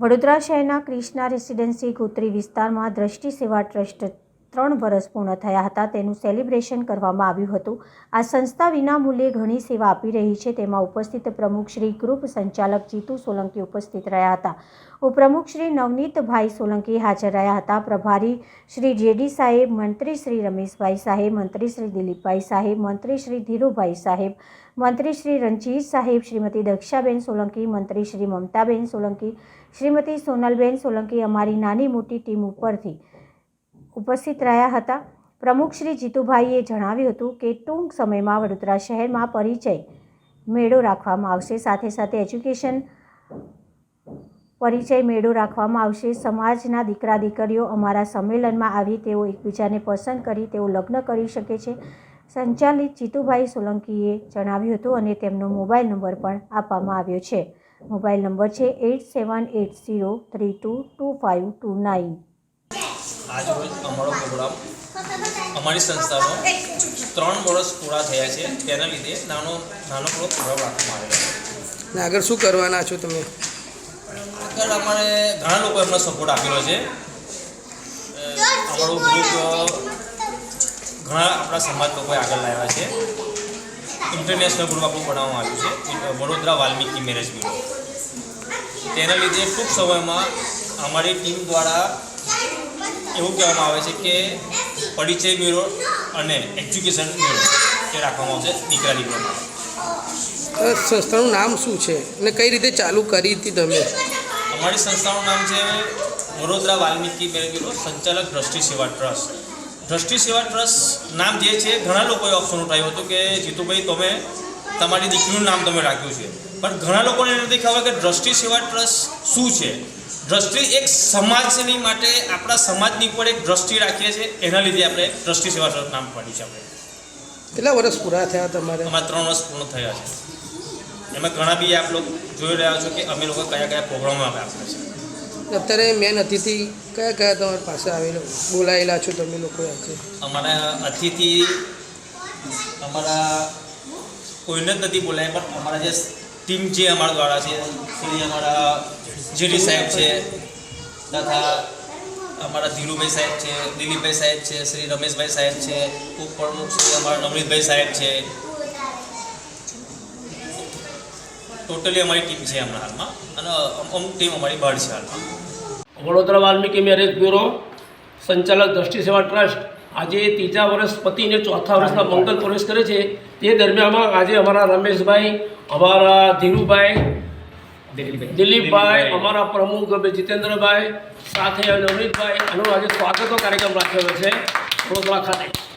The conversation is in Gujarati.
વડોદરા શહેરના ક્રિષ્ના રેસિડેન્સી ગોત્રી વિસ્તારમાં દ્રષ્ટિ સેવા ટ્રસ્ટ ત્રણ વર્ષ પૂર્ણ થયા હતા, તેનું સેલિબ્રેશન કરવામાં આવ્યું હતું. આ સંસ્થા વિનામૂલ્યે ઘણી સેવા આપી રહી છે. તેમાં ઉપસ્થિત પ્રમુખ શ્રી ગ્રુપ સંચાલક જીતુ સોલંકી ઉપસ્થિત રહ્યા હતા. ઉપપ્રમુખ શ્રી નવનીતભાઈ સોલંકી હાજર રહ્યા હતા. પ્રભારી શ્રી જેડી સાહેબ, મંત્રી શ્રી રમેશભાઈ સાહેબ, મંત્રી શ્રી દિલીપભાઈ સાહેબ, મંત્રી શ્રી ધીરુભાઈ સાહેબ, મંત્રી શ્રી રણજીત સાહેબ, શ્રીમતી દક્ષાબેન સોલંકી, મંત્રી શ્રી મમતાબેન સોલંકી, શ્રીમતી સોનલબેન સોલંકી, અમારી નાની મોટી ટીમ ઉપરથી ઉપસ્થિત રહ્યા હતા. પ્રમુખ શ્રી જીતુભાઈએ જણાવ્યું હતું કે, ટૂંક સમયમાં વડોદરા શહેરમાં પરિચય મેળો રાખવામાં આવશે. સાથે સાથે એજ્યુકેશન પરિચય મેળો રાખવામાં આવશે. સમાજના દીકરા દીકરીઓ અમારા સંમેલનમાં આવી તેઓ એકબીજાને પસંદ કરી તેઓ લગ્ન કરી શકે છે. સંચાલિત જીતુભાઈ સોલંકીએ જણાવ્યું હતું અને તેમનો મોબાઈલ નંબર પણ આપવામાં આવ્યો છે. મોબાઈલ નંબર છે eight seven eight zero three two two five two nine આજરોજ અમારો પ્રોગ્રામ અમારી સંસ્થાનો ત્રણ વર્ષ પૂરા થયા છે તેના લીધે નાનો નાનકડો પ્રોગ્રામ રાખવામાં આવેલો છે. ને આગળ શું કરવાના છો તમે? આગળ અમારે ઘણા લોકો એમનો સપોર્ટ આપેલો છે. અમારું ગ્રુપ ઘણા આપણા સમાજ લોકોએ આગળ લાવ્યા છે. ઇન્ટરનેશનલ ગ્રુપ આપણું બનાવવામાં આવ્યું છે. વડોદરા વાલ્મીકી મેરેજ બ્યુરો તેના લીધે ટૂંક સમયમાં અમારી ટીમ દ્વારા એવું કહેવામાં આવે છે કે પરિચય મેળો અને એજ્યુકેશન મેળો એ રાખવામાં આવશે દીકરા દીકરા માટે સંસ્થાનું નામ શું છે? અને કઈ રીતે ચાલુ કરી હતી તમે? અમારી સંસ્થાનું નામ છે વડોદરા વાલ્મીકી મેરેજ સંચાલક દ્રષ્ટિ સેવા ટ્રસ્ટ. દ્રષ્ટિ સેવા ટ્રસ્ટ નામ જે છે ઘણા લોકોએ ઓપ્શન ઉઠાવ્યું હતું કે જીતુભાઈ તમે તમારી દીકરીનું નામ તમે રાખ્યું છે. પણ ઘણા લોકોને નથી ખબર કે દ્રષ્ટિ સેવા ટ્રસ્ટ શું છે. દ્રષ્ટિ એક સમાજની માટે આપણા સમાજની ઉપર એક દ્રષ્ટિ રાખીએ છીએ. એના લીધે આપણે દ્રષ્ટિ સેવા ટ્રસ્ટ નામ પાડ્યું છે આપણે. કેટલા વર્ષ પૂરા થયા તમારે? અમારા ત્રણ વર્ષ પૂર્ણ થયા છે. એમાં ઘણા બી આપ લોકો જોઈ રહ્યા છો કે અમે લોકો કયા કયા પ્રોગ્રામો આપણે આપીએ છીએ. અત્યારે મેન અતિથિ કયા કયા તમારી પાસે આવેલો? બોલાયેલા છો તમે લોકો આજે? અમારા અતિથિ અમારા કોઈને જ નથી બોલાય, પણ અમારા જે ટીમ છે અમારા દ્વારા છે શ્રી અમારા જેડી સાહેબ છે, તથા અમારા ધીરુભાઈ સાહેબ છે, દિલીપભાઈ સાહેબ છે, શ્રી રમેશભાઈ સાહેબ છે ઉપપ્રમુખ શ્રી અમારા નવનીતભાઈ સાહેબ છે. ટોટલી અમારી ટીમ છે હમણાં હાલમાં, અને અમુક ટીમ અમારી બહાર છે હાલમાં. વડોદરા વાલ્મીકી મેરેજ બ્યુરો સંચાલક દ્રષ્ટિ સેવા ટ્રસ્ટ આજે ત્રીજા વર્ષ પતિને ચોથા વર્ષના મંગલ પ્રવેશ કરે છે. તે દરમિયાનમાં આજે અમારા રમેશભાઈ અમારા ધીરુભાઈ દિલીપભાઈ. અમારા પ્રમુખ જીતેન્દ્રભાઈ સાથે નવનીતભાઈ એનો આજે સ્વાગતો કાર્યક્રમ રાખેલો છે. વડોદરા ખાતે.